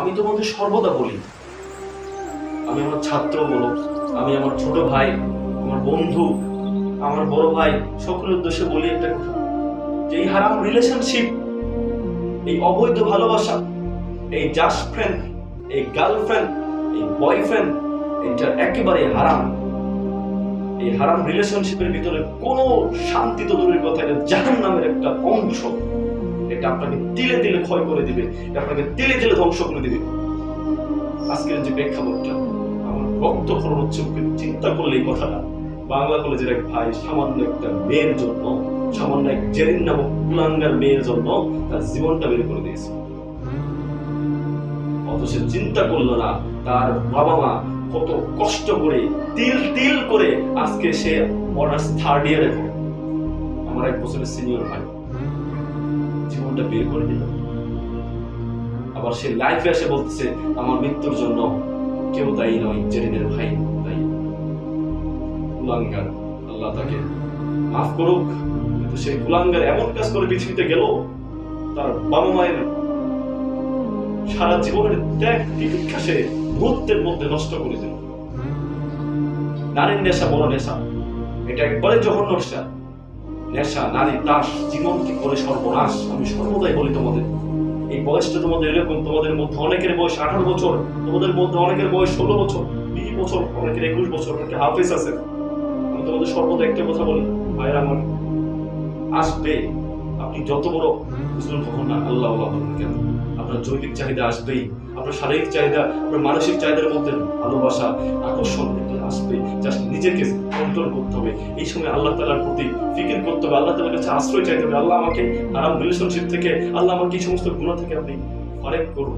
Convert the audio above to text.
আমি তোমাদের সর্বদা বলি, আমি আমার ছাত্র বলো, আমি আমার ছোট ভাই, আমার বন্ধু, আমার বড় ভাই সকলের উদ্দেশ্যে বলি একটা কথা। যে এই হারাম রিলেশনশিপ এই অবৈধ ভালোবাসা, এই জাস্ট ফ্রেন্ড এই গার্লফ্রেন্ড এই বয়ফ্রেন্ড এটা একেবারে হারাম। এই হারাম রিলেশনশিপের ভিতরে কোনো শান্তি তো দূরের কথা, এটা জাহান নামের একটা অংশ। এটা আপনাকে তিলে তিলে ক্ষয় করে দিবে, এটা আপনাকে তিলে তিলে ধ্বংস করে দিবে। আজকের যে প্রেক্ষাপটটা, আমার রক্ত খরণ হচ্ছে ওকে চিন্তা করলে এই কথাটা। বাংলা কলেজের এক ভাই, সামান্য একটা মেয়ের জন্য সামান্য এক জেরিন নামক কুলাঙ্গার মেয়ের জন্য তার জীবনটা বের করে দিয়েছে। অথচ চিন্তা করল না, তার বাবা মা কত কষ্ট করে, তিল তিল করে আজকে সে অনার্স থার্ড ইয়ারে পড়ে। আমার এক বছরের সিনিয়র ভাই জীবনটা বের করে দিল। আবার সে লাইফে এসে বলতেছে, আমার মৃত্যুর জন্য কেউ দায়ী নয়, জেরিনের ভাই আল্লাহ তাকে মাফ করুক, কিন্তু এমন কাজ করে পৃথিবীতে গেল, তার বাবা মায়ের সারা জীবনের ত্যাগ তিতিক্ষা সে মুহূর্তের মধ্যে নষ্ট করে দিল। নারীর নেশা, বড় নেশা, এটা একবারে জঘন্য নেশা। নেশা, নারী দাস জীবনকে করে সর্বনাশ। আমি সর্বদাই বলি তোমাদের, এই বয়সটা তোমাদের এরকম, তোমাদের মধ্যে অনেকের বয়স আঠারো বছর, তোমাদের মধ্যে অনেকের বয়স ষোলো বছর, বিশ বছর, অনেকের একুশ বছর অনেকে হাফেজ আছে। আমি তোমাদের সর্বদা একটা কথা বলি, ভাইয়ের আমার, আসবে, আপনি যত বড় বুঝলেন কখন না, আল্লাহ আল্লাহ কেন? আপনার জৈবিক চাহিদা আসবেই, আপনার শারীরিক চাহিদা, আপনার মানসিক চাহিদার মধ্যে ভালোবাসা, আকর্ষণ আসবে জাস্ট নিজেকে কন্ট্রোল করতে হবে। এই সময় আল্লাহ তালার প্রতি ফিকির করতে হবে, আল্লাহ তালার কাছে আশ্রয় চাইতে হবে। আল্লাহ আমাকে আরাম রিলেশনশিপ থেকে, আল্লাহ আমাকে এই সমস্ত গুণ থেকে আপনি ফারেক করুন।